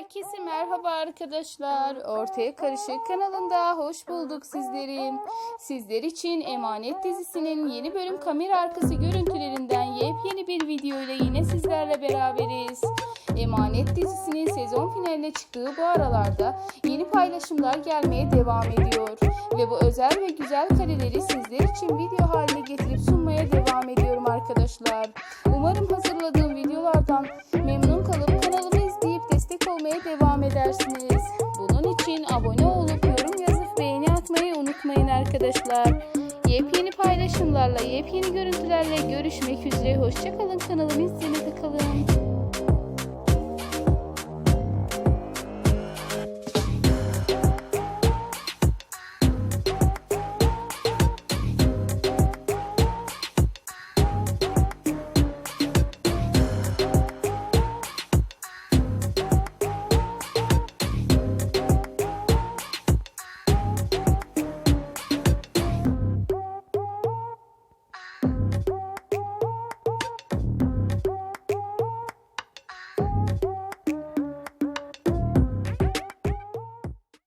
Herkese merhaba arkadaşlar. Ortaya Karışık kanalında hoş bulduk sizleri. Sizler için Emanet dizisinin yeni bölüm kamera arkası görüntülerinden yepyeni bir video ile yine sizlerle beraberiz. Emanet dizisinin sezon finaline çıktığı bu aralarda yeni paylaşımlar gelmeye devam ediyor. Ve bu özel ve güzel kareleri sizler için video haline getirip sunmaya devam ediyorum arkadaşlar. Umarım hazırladığım videolardan için abone olup yorum yazıp beğeni atmayı unutmayın arkadaşlar. Yepyeni paylaşımlarla, yepyeni görüntülerle görüşmek üzere. Hoşçakalın kanalımı izlemede kalın.